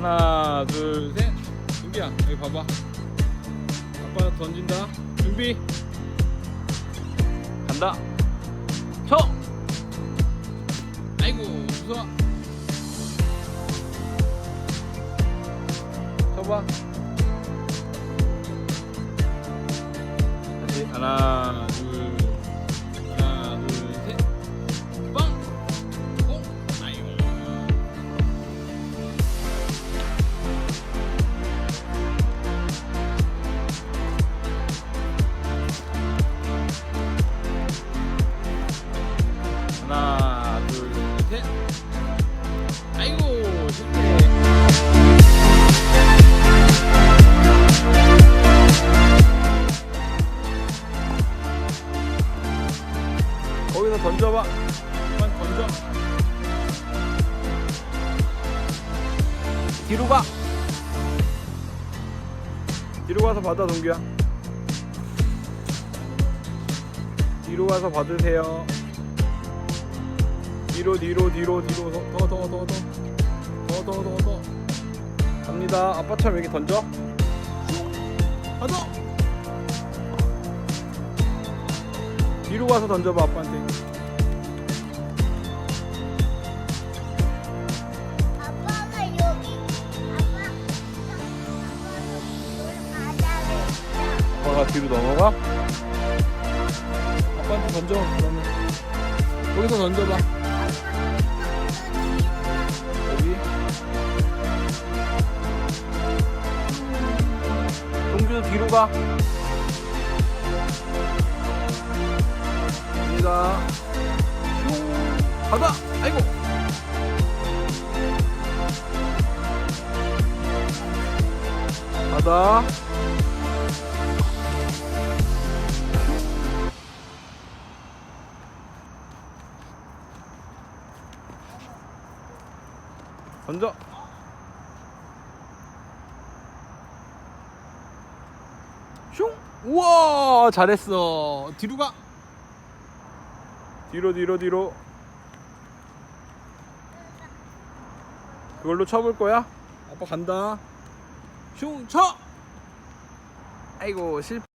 하나 둘셋. 준비야 여기 봐봐. 아빠 던진다. 준비. 간다. 쳐! 아이고 주소아 쳐봐 거기서 던져봐. 한번 던져. 뒤로 가. 뒤로 가서 받아 동규야. 뒤로 가서 받으세요. 뒤로 뒤로 뒤로 뒤로. 더더더더 더. 더더더 갑니다. 아빠처럼 여기 던져. 받아 뒤로 가서 던져봐 아빠한테. 아빠가 여기 아빠 뒤로 넘어가? 아빠한테 던져 그러면. 거기서 던져봐. 여기. 동규도 뒤로 가 갑니다. 슝 가다 아이고. 가다 던져 슝. 우와 잘했어. 뒤로 가 뒤로 뒤로 뒤로. 그걸로 쳐볼 거야? 아빠 간다. 슝 쳐! 아이고 실패